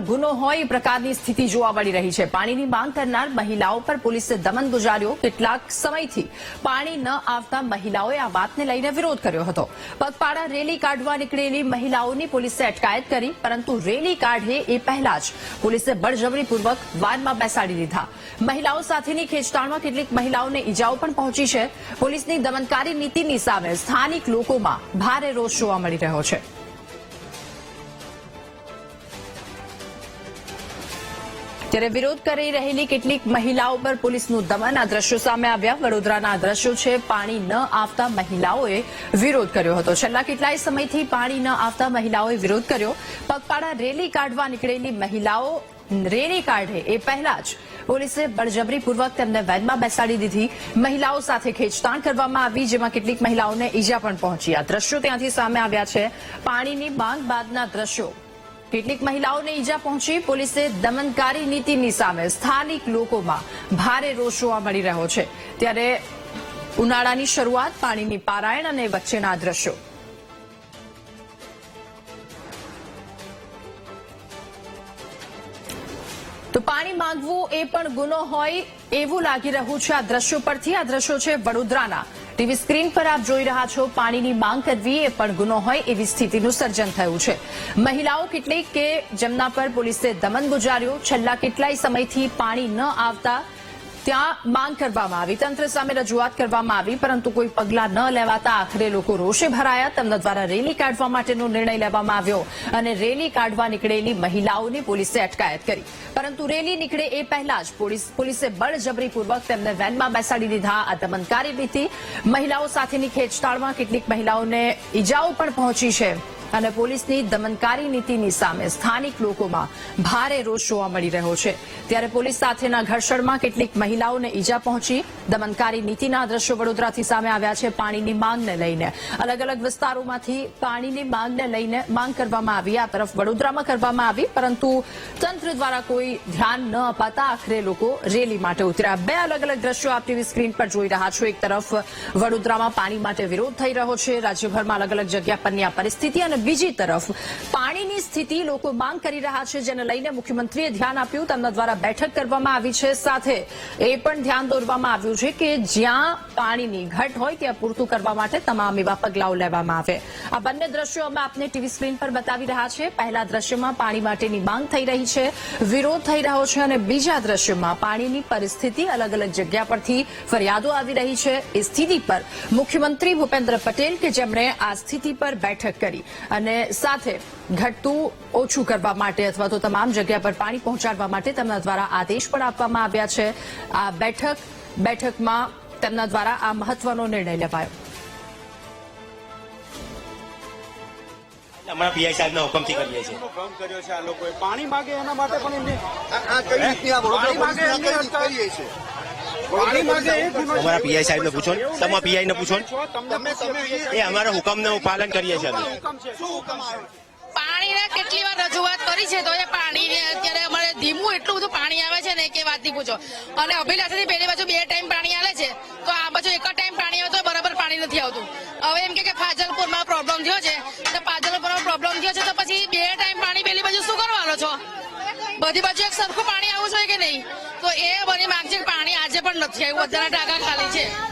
ગુનો હોય એ પ્રકારની સ્થિતિ જોવા મળી રહી છે. પાણીની માંગ કરનાર મહિલાઓ પર પોલીસે દમન ગુજાર્યો કેટલાક સમયથી. પાણી ન આવતા મહિલાઓએ આ વાતને લઈને વિરોધ કર્યો હતો. પગપાળા રેલી કાઢવા નીકળેલી મહિલાઓની પોલીસે અટકાયત કરી, પરંતુ રેલી કાઢે એ પહેલા જ પોલીસે બળજબરીપૂર્વક વાનમાં બેસાડી દીધા. મહિલાઓ સાથેની ખેંચતાણમાં કેટલીક મહિલાઓને ઈજાઓ પણ પહોંચી છે. પોલીસની દમનકારી નીતિની સામે સ્થાનિક લોકોમાં ભારે રોષ જોવા મળી રહ્યો છે. ત્યારે વિરોધ કરી રહેલી કેટલીક મહિલાઓ પર પોલીસનું દમન. આ દ્રશ્યો સામે આવ્યા. વડોદરાના દ્રશ્યો છે, પાણી ન આવતા મહિલાઓએ વિરોધ કર્યો હતો. છેલ્લા કેટલાય સમયથી પાણી ન આવતા મહિલાઓએ વિરોધ કર્યો. પગપાળા રેલી કાઢવા નીકળેલી મહિલાઓ, રેલી કાઢે એ પહેલા જ પોલીસે બળજબરીપૂર્વક તેમને વેનમાં બેસાડી દીધી. મહિલાઓ સાથે ખેંચતાણ કરવામાં આવી, જેમાં કેટલીક મહિલાઓને ઈજા પણ પહોંચી. આ દ્રશ્યો ત્યાંથી સામે આવ્યા છે. પાણીની માંગ બાદના દ્રશ્યો. કેટલીક મહિલાઓને ઈજા પહોંચી પોલીસે દમનકારી નીતિની સામે સ્થાનિક લોકોમાં ભારે રોષ જોવા મળી રહ્યો છે. ત્યારે ઉનાળાની શરૂઆત, પાણીની પારાયણ અને વચ્ચેના દ્રશ્યો. તો પાણી માંગવું એ પણ ગુનો હોય એવું લાગી રહ્યું છે આ દ્રશ્યો પરથી. આ દ્રશ્યો છે વડોદરાના. ટીવી સ્ક્રીન પર આપ જોઈ રહ્યા છો, પાણીની માંગ કરવી એ પણ ગુનો હોય એવી સ્થિતિનું સર્જન થયું છે. મહિલાઓ કેટલીક કે જેમના પર પોલીસે દમન ગુજાર્યો. છેલ્લા કેટલાય સમયથી પાણી ન આવતા ત્યાં માંગ કરવામાં આવી. તંત્ર સામે રજૂઆત કરવામાં આવી, પરંતુ કોઈ પગલાં ન લેવાતા આખરે લોકો રોષે ભરાયા. તેમના દ્વારા રેલી કાઢવા માટેનો નિર્ણય લેવામાં આવ્યો અને રેલી કાઢવા નીકળેલી મહિલાઓની પોલીસે અટકાયત કરી. પરંતુ રેલી નીકળે એ પહેલા જ પોલીસ બળજબરીપૂર્વક તેમને વેનમાં બેસાડી દીધા. આ દમનકારી નીતિ મહિલાઓ સાથેની ખેંચતાળમાં કેટલીક મહિલાઓને ઈજાઓ પણ પહોંચી છે. અને પોલીસની દમનકારી નીતિની સામે સ્થાનિક લોકોમાં ભારે રોષ જોવા મળી રહ્યો છે. ત્યારે પોલીસ સાથેના ઘર્ષણમાં કેટલીક મહિલાઓને ઈજા પહોંચી દમનકારી નીતિના દ્રશ્યો વડોદરાથી સામે આવ્યા છે. પાણીની માંગને લઈને અલગ અલગ વિસ્તારોમાંથી પાણીની માંગને લઈને માંગ કરવામાં આવી. આ તરફ વડોદરામાં કરવામાં આવી, પરંતુ તંત્ર દ્વારા કોઈ ધ્યાન ન અપાતા આખરે લોકો રેલી માટે ઉતર્યા. બે અલગ અલગ દ્રશ્યો આપ ટીવી સ્ક્રીન પર જોઈ રહ્યા છો. એક તરફ વડોદરામાં પાણી માટે વિરોધ થઈ રહ્યો છે. રાજ્યભરમાં અલગ અલગ જગ્યા પરની આ પરિસ્થિતિ અને બીજી તરફ, પાણીની સ્થિતિ લોકો માંગ કરી રહ્યા છે, જેને લઈને મુખ્યમંત્રીએ ધ્યાન આપ્યું, તેમના દ્વારા બેઠક કરવામાં આવી છે. સાથે એ પણ ધ્યાન દોરવામાં આવ્યું છે કે જ્યાં પાણીની ઘટ હોય, ત્યાં પૂરતું કરવા માટે તમામ એવા પગલાઓ લેવામાં આવે. આ બંને દ્રશ્યો અમે આપને ટીવી સ્ક્રીન પર બતાવી રહ્યા છે પહેલા દ્રશ્યમાં પાણી માટેની માંગ થઈ રહી છે, વિરોધ થઈ રહ્યો છે અને બીજા દ્રશ્યમાં પાણીની પરિસ્થિતિ અલગ અલગ જગ્યા પરથી ફરિયાદો આવી રહી છે. એ સ્થિતિ પર મુખ્યમંત્રી ભૂપેન્દ્ર પટેલ કે જેમણે આ સ્થિતિ પર બેઠક કરી. અને સાથે ઘટતું ઓછું કરવા માટે અથવા તો તમામ જગ્યા પર પાણી પહોંચાડવા માટે તેમના દ્વારા આદેશ પણ આપવામાં આવ્યા છે. આ બેઠક બેઠકમાં તેમના દ્વારા આ મહત્વનો નિર્ણય લેવાયો. અમારા પીઆઈ સાહેબના હુકમથી કરીએ છીએ. ભંગ કર્યો છે આ લોકોએ. પાણી માગે એના માટે પણ એમને આ કઈ રીતની આ વડોદરા કરીએ. અમારા પીઆઈ સાહેબને પૂછો ને. તમારા પીઆઈ ને પૂછો ને. તમે તમે એ અમારા હુકમનું પાલન કરીએ છીએ પાણી હુકમ છે? શું હુકમ આવ્યો? પાણીને કેટલી વાર રજૂઆત કરી છે? તો એ પાણી અત્યારે અમારે ધીમું એટલું બધું પાણી આવે છે ને કે વાત નહીં પૂછો. અને અભિલાષાથી પેલી બાજુ બે ટાઈમ પાણી આવે છે. તો આ બાજુ એક જ ટાઈમ પાણી આવે તો બરાબર પાણી નથી આવતું. હવે એમ કે કે ફાજલપુરમાં પ્રોબ્લેમ થયો છે. તો ફાજલપુરમાં પ્રોબ્લેમ થયો છે તો પછી બે ટાઈમ પાણી પેલી બાજુ શું કરવાનો છો? બધી બાજુ એક સરખું પાણી આવવું જોઈએ કે નહીં? તો એ બની માંગ છે પાણી આજે પણ નથી આવ્યું. બધાના ટાંકા ખાલી છે.